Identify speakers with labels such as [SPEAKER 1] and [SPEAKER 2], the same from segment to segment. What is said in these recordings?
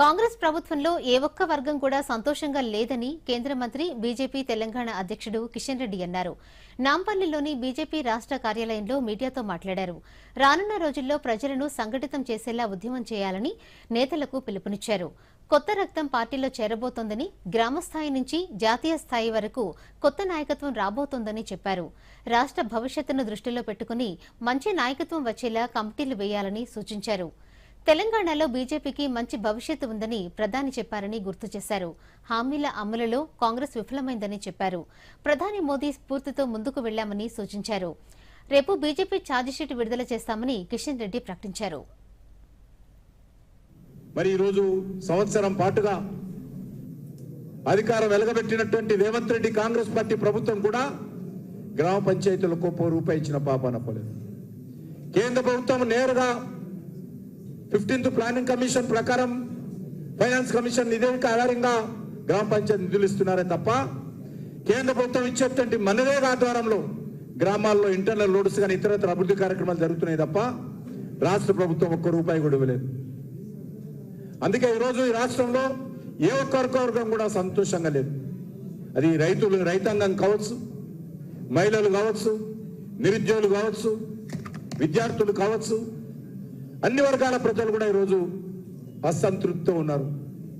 [SPEAKER 1] కాంగ్రెస్ ప్రభుత్వంలో ఏ ఒక్క వర్గం కూడా సంతోషంగా లేదని కేంద్ర మంత్రి బీజేపీ తెలంగాణ అధ్యక్షుడు కిషన్ రెడ్డి అన్నారు. నాంపల్లిలోని బీజేపీ రాష్ట కార్యాలయంలో మీడియాతో మాట్లాడారు. రానున్న రోజుల్లో ప్రజలను సంఘటితం చేసేలా ఉద్యమం చేయాలని నేతలకు పిలుపునిచ్చారు. కొత్త రక్తం పార్టీలో చేరబోతోందని గ్రామస్థాయి నుంచి జాతీయ స్థాయి వరకు కొత్త నాయకత్వం రాబోతోందని చెప్పారు. రాష్ట భవిష్యత్తును దృష్టిలో పెట్టుకుని మంచి నాయకత్వం వచ్చేలా కమిటీలు వేయాలని సూచించారు. తెలంగాణలో బీజేపీకి మంచి భవిష్యత్తు ఉందని ప్రధాని చెప్పారని గుర్తు చేశారు. హామీల అమలులో కాంగ్రెస్ విఫలమైందని చెప్పారు. ప్రధాని మోదీ స్ఫూర్తితో ముందుకు వెళ్ళామని సూచించారు. రేపు బీజేపీ ఛార్జిషీట్ విడుదల చేస్తామని కిషన్ రెడ్డి ప్రకటించారు.
[SPEAKER 2] మరి ఈరోజు సంవత్సరం పాటుగా అధికారం వెలగబెట్టినటువంటి రేవంత్ రెడ్డి కాంగ్రెస్ పార్టీ ప్రభుత్వం కూడా గ్రామ పంచాయతీలకు ఒక్కో రూపాయి ఇచ్చిన పాపాన కేంద్ర ప్రభుత్వం నేరుగా ఫిఫ్టీన్త్ ప్లానింగ్ కమిషన్ ప్రకారం ఫైనాన్స్ కమిషన్ నివేదిక ఆధారంగా గ్రామ పంచాయతీ నిధులు ఇస్తున్నారే తప్ప కేంద్ర ప్రభుత్వం ఇచ్చేటువంటి మనరేగా ఆధ్వర్యంలో గ్రామాల్లో ఇంటర్నల్ లోడ్స్ కానీ ఇతరత్ర అభివృద్ధి కార్యక్రమాలు జరుగుతున్నాయి తప్ప రాష్ట్ర ప్రభుత్వం ఒక్క రూపాయి కూడా ఇవ్వలేదు. అందుకే ఈరోజు ఈ రాష్ట్రంలో ఏ ఒక్క కూడా సంతోషంగా లేదు. అది రైతులు రైతాంగం కావచ్చు మహిళలు కావచ్చు నిరుద్యోగులు కావచ్చు విద్యార్థులు కావచ్చు అన్ని వర్గాల ప్రజలు కూడా ఈరోజు అసంతృప్తితో ఉన్నారు.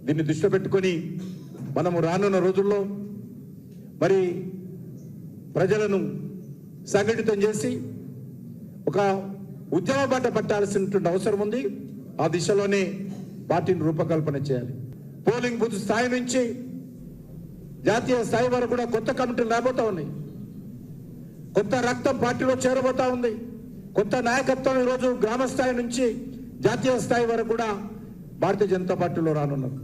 [SPEAKER 2] దీన్ని దృష్టిలో పెట్టుకొని మనము రానున్న రోజుల్లో మరి ప్రజలను సంఘటితం చేసి ఒక ఉద్యమ బాట పట్టాల్సినటువంటి అవసరం ఉంది. ఆ దిశలోనే పార్టీని రూపకల్పన చేయాలి. పోలింగ్ బూత్ స్థాయి నుంచి జాతీయ స్థాయి వరకు కూడా కొత్త కమిటీలు రాబోతా ఉన్నాయి. కొత్త రక్తం పార్టీలో చేరబోతా ఉంది. కొత్త నాయకత్వం ఈరోజు గ్రామ స్థాయి నుంచి జాతీయ స్థాయి వరకు కూడా భారతీయ జనతా పార్టీలో రానున్నారు.